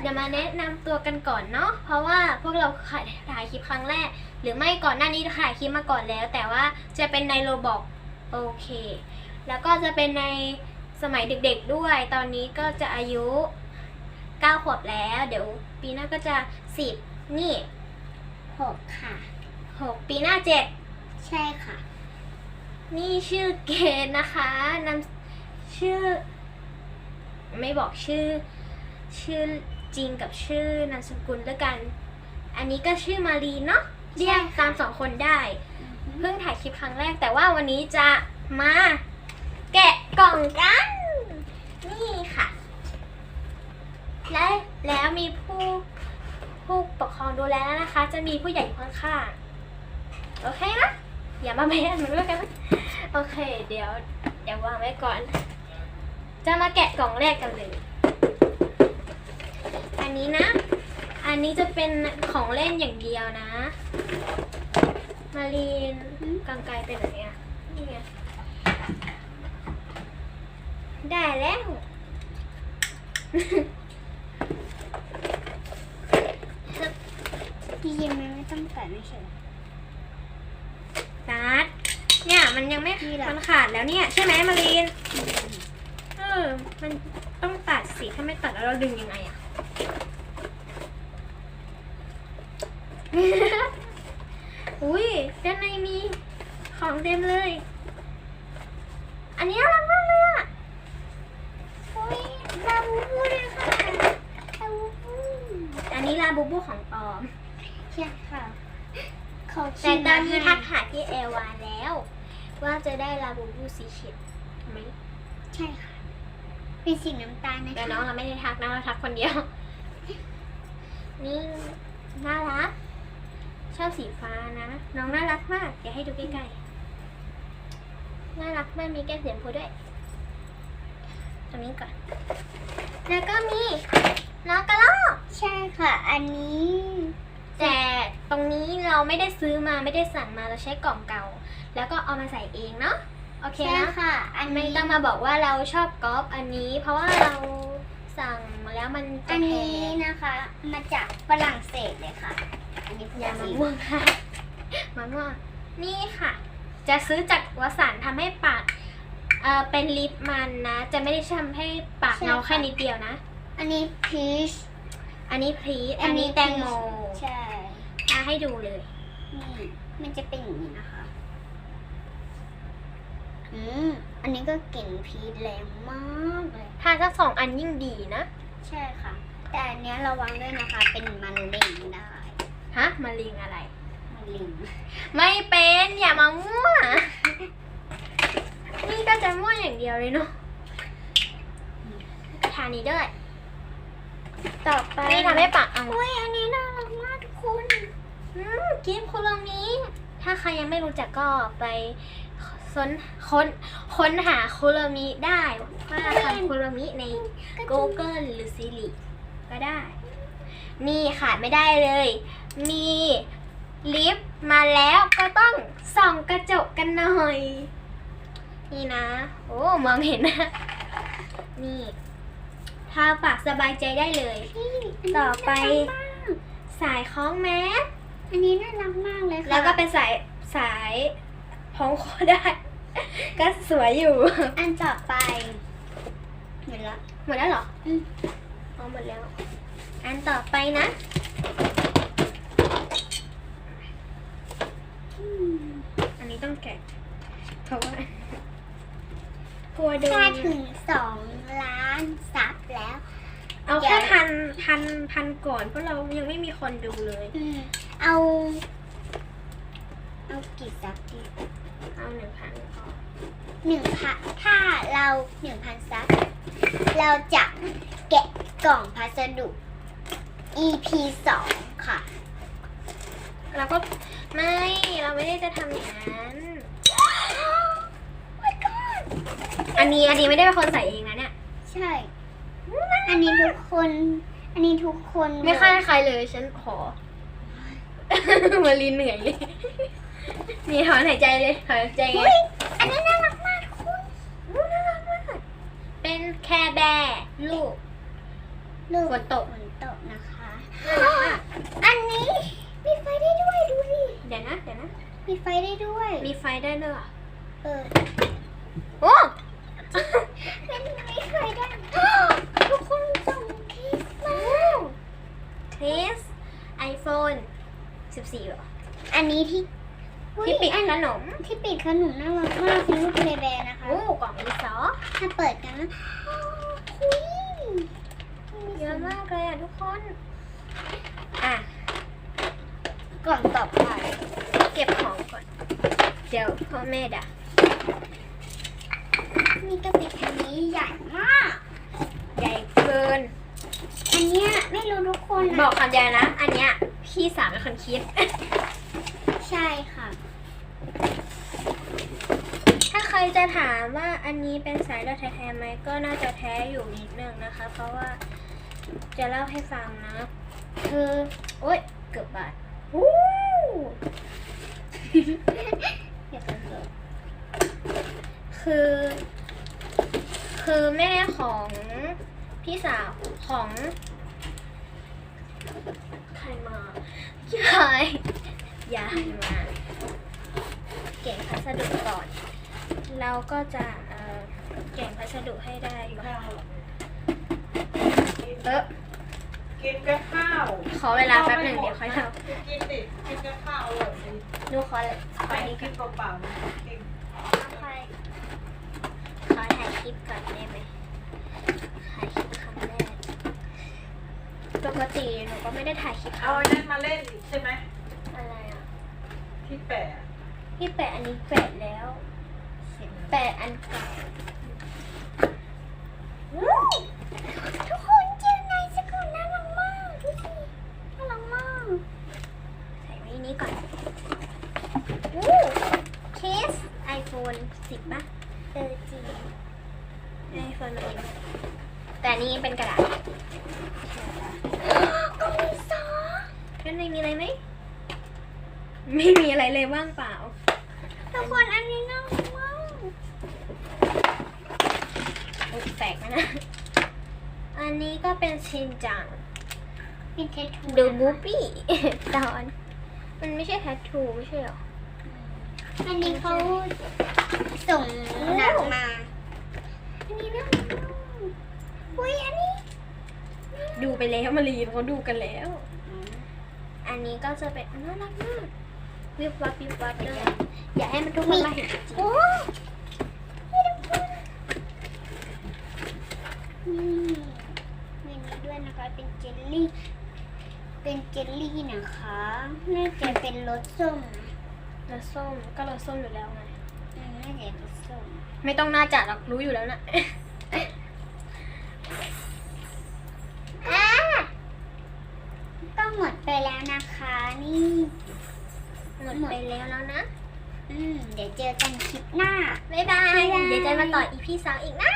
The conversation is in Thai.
เดี๋ยวมาแนะนำตัวกันก่อนเนาะเพราะว่าพวกเราถ่ายคลิปครั้งแรก หรือไม่ก่อนหน้านี้ถ่ายคลิปมาก่อนแล้ว แต่ว่าจะเป็นในโรบอกโอเค แล้วก็จะเป็นในสมัยเด็กๆด้วย ตอนนี้ก็จะอายุ 9 ขวบแล้ว เดี๋ยวปีหน้าก็จะ 10 นี่หกค่ะ 6 ปีหน้า 7 ใช่ค่ะ นี่ชื่อเกณฑ์นะคะนำชื่อ ไม่บอกชื่อ ชื่อ จริงกับชื่อนามสกุลด้วยกัน อันนี้ก็ชื่อมารีเนาะเรียกตามสองคนได้ เพิ่งถ่ายคลิปครั้งแรก แต่ว่าวันนี้จะมาแกะกล่องกัน นี่ค่ะ และแล้วมีผู้ผู้ปกครองดูแลแล้วนะคะ จะมีผู้ใหญ่อยู่ข้างๆ โอเคนะอย่ามาแพ้หนูด้วยกันนะโอเค เดี๋ยวเดี๋ยววางไว้ก่อน จะมาแกะกล่องแรกกันเลยอั นนี้นะ อันนี้จะเป็นของเล่นอย่างเดียวนะ มารีนกางไกลไปไหนอะนี่ไงได้แล้วพี่ยิมมันไม่ต้องตัดไม่ใช่เหรอ ตัดเนี่ยมันยังไม่นี่เหรอมันขาดแล้วเนี่ย ใช่ไหมมารีน เออ มันต้องตัดสิ ถ้าไม่ตัดแล้วเราดึงยังไงอะ อุ้ยด้านในมีของเต็มเลย อันนี้น่ารักมากเลยอะอุ้ยลาบูบูเลยค่ะลาบูบูอันนี้ลาบูบูของปลอมใช่ค่ะเขาแต่ตอนนี้ให้ทักหาที่เอวาแล้ว ว่าจะได้ลาบูบูสีเขียวไหมใช่ค่ะเป็นสีน้ำตาลนะคะแต่น้องเราไม่ได้ทักนะเราทักคนเดียว นี่น่ารัก ชอบสีฟ้านะ น้องน่ารักมากเดี๋ยวให้ดูใกล้ๆ น่ารักมากมีแก้มสีชมพูด้วย ตรงนี้ก่อน แล้วก็มีน้องกระรอกใช่ค่ะ อันนี้ แต่ตรงนี้เราไม่ได้ซื้อมาไม่ได้สั่งมาเราใช้กล่องเก่า แล้วก็เอามาใส่เองเนาะโอเคใช่นะค่ะ อันไม่นี้ต้องมาบอกว่าเราชอบก๊อปอันนี้ เพราะว่าเราสั่งมาแล้วมันจะอันแพนี้งนะคะ มาจากฝรั่งเศสเลยค่ะ อันนี้อย่าสีมะม่วงค่ะมะม่วงนี่ค่ะ จะซื้อจากวสันต์ทำให้ปากเอ่อเป็นลิปมันนะ จะไม่ได้ทำให้ปากเงาแค่นิดเดียวนะ อันนี้พีชอันนี้พรีสอันนี้แตงโมใช่อะให้ดูเลย นี่มันจะเป็นอย่างนี้นะคะ อืม อันนี้ก็กลิ่นพีชแรงมากเลยทานสักสองอันยิ่งดีนะ ใช่ค่ะ แต่อันเนี้ยระวังด้วยนะคะ เป็นมันเร็งได้ ฮะมะเร็งอะไรมันเร็ง ไม่เป็นอย่ามามั่ว นี่ก็จะมั่วอย่างเดียวเลยเนาะทานนี้ด้วย ต่อไปนี่ทำให้ปากอังอุ้ยอันนี้น่ารักมากทุกคนอืมกิฟคุโรมิถ้าใครยังไม่รู้จักก็ไปค้นค้นค้นหาคุโรมิได้ว่าคำคุโรมิใน Google หรือ Siri ก็ได้ นี่ขาดไม่ได้เลย มีลิฟต์มาแล้วก็ต้องส่องกระจกกันหน่อย นี่นะ โอ้มองเห็นนะ นี่ทาปากสบายใจได้เลยพี่ต่อไปนนี้น่ารักมากสายคล้องแมสอันนี้น่ารักมากเลยค่ะ แล้วก็เป็นสายสายพ้องคอได้ ก็สวยอยู่ อันต่อไปเห็นละหมดแล้วเหรอ อืมอ๋อหมดแล้ว อันต่อไปนะอืมอันนี้ต้องแกะเพราะว่ากลัวโดถ้าถึนงสองล้านซับแล้ว เอาแค่พันพันพันก่อนเพราะเรายังไม่มีคนดูเลย อืมเอา เอากี่ซับดีเอาหนึ่งพันพอหนึ่งพันถ้าเราหนึ่งพันซับเราจะ แกะกล่องพัสดุ EP สองค่ะ เราก็ไม่เราไม่ได้จะทำอย่างนั้น my god อันนี้อันนี้ไม่ได้เป็นคนใส่เองนะเนี่ย ใช่ อันนี้ทุกคน อันนี้ทุกคนไม่ค่ายใครเลยฉันขอ มารีนเหนื่อยเลยนี่ถอนหายใจเลยถอนหายใจไงอุ๊ยอันนี้น่ารักมากทุกคนอู้น่ารักมาก เป็นแคร์แบร์ลูก ลูกฝนตก ฝนตกนะคะน่ารักมากอันนี้มีไฟได้ด้วยดูดิเดี๋ยวนะเดี๋ยวนะ มีไฟได้ด้วย มีไฟได้ด้วยเหรอเออโอ้มันมีไฟได้ทุกคนส่งคลิปมาเทสไอโฟน14เหรอ อันนี้ที่ที่ปิดอันขนม ที่ปิดขนมน่ารักมากเป็นรูปเลแบร์นะคะ โอ้กล่องมีซอสถ้าเปิดกันนะคุยเย อะมากเลยอะทุกคน อะ กล่องต่อไปเก็บของก่อน เดี๋ยวพ่อแม่ด่ามีกระติกอันนี้ใหญ่มาก ใหญ่เกิน อันเนี้ยไม่รู้ทุกคนบนะอกคำเดียวนะ อันเนี้ยพี่สาวเป็นคนคิด ใช่ค่ะ ถ้าใครจะถามว่าอันนี้เป็นสายเลือดแท้ๆไหมก็น่าจะแท้อยู่นิดนึงนะคะ เพราะว่า จะเล่าให้ฟังนะ คือโอ๊ยเกือบบาดวู้เดี๋ยวจะเปิดคือ คือแม่ของพี่สาวของใครมายายยายมา เก่งพัสดุก่อน เราก็จะเอ่อเก่งพัสดุให้ได้อยู่ เออกินกับข้าวขอเวลาแป๊บหนึ่งเดี๋ยวค่อยเล่ากินดิกินกับข้าวอร่อยดีดูขอขอไปนี้ก่กิอนนเปล่าๆนะกินขอถ่ายคลิปก่อนได้ไหมถ่ายคลิปครั้งแรกปกติหนูก็ไม่ได้ถ่ายคลิปเอาอันนั้นมาเล่นอีกใช่ไหมอะไรอะที่แปะ พี่แปะอันนี้แปะแล้ว แปะอันเก่า ทุกคนเจอในสกุลน่ารักมากดูสิน่ารักมาก ใส่ไว้นี้ก่อนอู้เคส iPhone 10ป่ะเออจริง iPhone มันนี้แต่อันนี้เป็นกระดาษก็มีซอสข้างในมีอะไรไหม ไม่มีอะไรเลยว่างเปล่า ทุกคนอันนี้น่ารักมากอุ๊ยแตกไหมนะ อันนี้ก็เป็นชินจังเป็นเททูดูบูปี้ตอน มันไม่ใช่แทททูไม่ใช่หรอ อันนี้เขาส่งหนังมา อันนี้น่ารักมากอุ้ยอันนี้ ดูไปแล้วมารีนเขาดูกันแล้ว อันนี้ก็จะเป็นน่ารักมากวิบวับวิบวับเลยอยากให้มันทุกคนมาเห็นจริงโอ้นี่ทุกคนนี่มีนี้ด้วยนะคะเป็นเจลลี่ เป็นเจลลี่นะคะ น่าจะเป็นรสส้มนะๆ แล้วส้มก็เราส้มอยู่แล้วไงอืมน่าจะเป็นส้มไม่ต้องน่าจะหรอกรู้อยู่แล้วนะอ่าก็หมดไปแล้วนะคะ นี่ หมดไปแล้วแล้วนะ อืม เดี๋ยวเจอกันคลิปหน้า บ๊ายบายบ๊ายบายเดี๋ยวจะมาต่ออีพีสองอีกนะ